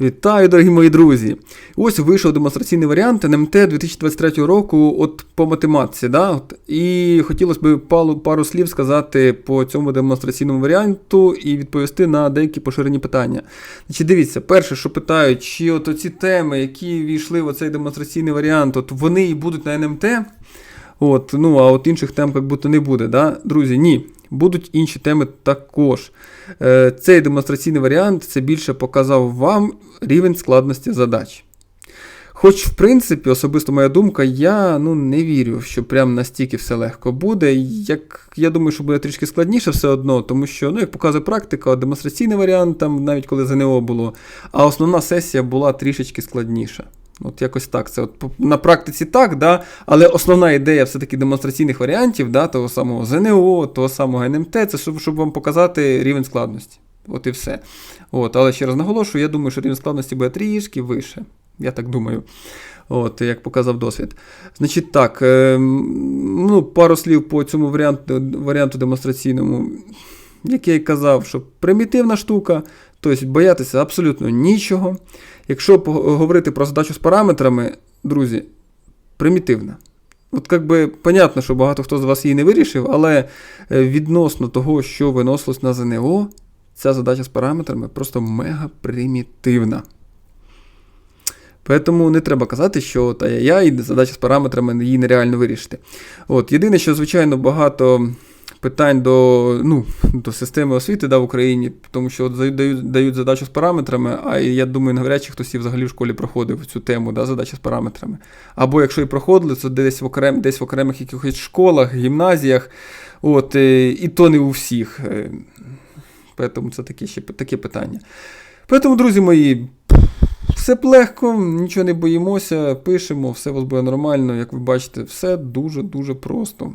Вітаю, дорогі мої друзі! Ось вийшов демонстраційний варіант НМТ 2023 року от по математиці. Да? От, і хотілося б пару, пару слів сказати по цьому демонстраційному варіанту і відповісти на деякі поширені питання. Значить, дивіться, перше, що питають, чи от оці теми, які війшли в оцей демонстраційний варіант, от вони і будуть на НМТ. От, ну, а от інших тем як будто не буде. Да? Друзі, ні. Будуть інші теми також. Е, Цей демонстраційний варіант це більше показав вам рівень складності задач. Хоч, в принципі, особисто моя думка, я ну, не вірю, що прям настільки все легко буде. Як, я думаю, що буде трішки складніше все одно, тому що, ну, як показує практика, демонстраційний варіант, там, навіть коли ЗНО було, а основна сесія була трішечки складніша. От якось так. Це от на практиці так, да, але основна ідея все-таки демонстраційних варіантів, да, того самого ЗНО, того самого НМТ, це щоб, щоб вам показати рівень складності. От і все. От, але ще раз наголошую, я думаю, що рівень складності буде трішки вище. Я так думаю. От, як показав досвід. Значить так, е, ну, пару слів по цьому варіанту, варіанту демонстраційному. Як я й казав, що примітивна штука, тобто боятися абсолютно нічого. Якщо говорити про задачу з параметрами, друзі, примітивна. От як би понятно, що багато хто з вас її не вирішив, але е, відносно того, що виносилось на ЗНО, ця задача з параметрами просто мега примітивна. Тому не треба казати, що от ай-яй, задача з параметрами її нереально вирішити. От, єдине, що, звичайно, багато питань до, ну, до системи освіти да, в Україні, тому що от дають- дають, задачу з параметрами, а я думаю, навряд чи хтось взагалі в школі проходив цю тему, да, задача з параметрами. Або якщо і проходили, то десь в, окрем, десь в окремих якихось школах, гімназіях, от, е, і то не у всіх. Е, Тому це таке, ще, таке питання. Тому, друзі мої, все легко, нічого не боїмося, пишемо, все у вас буде нормально. Як ви бачите, все дуже-дуже просто.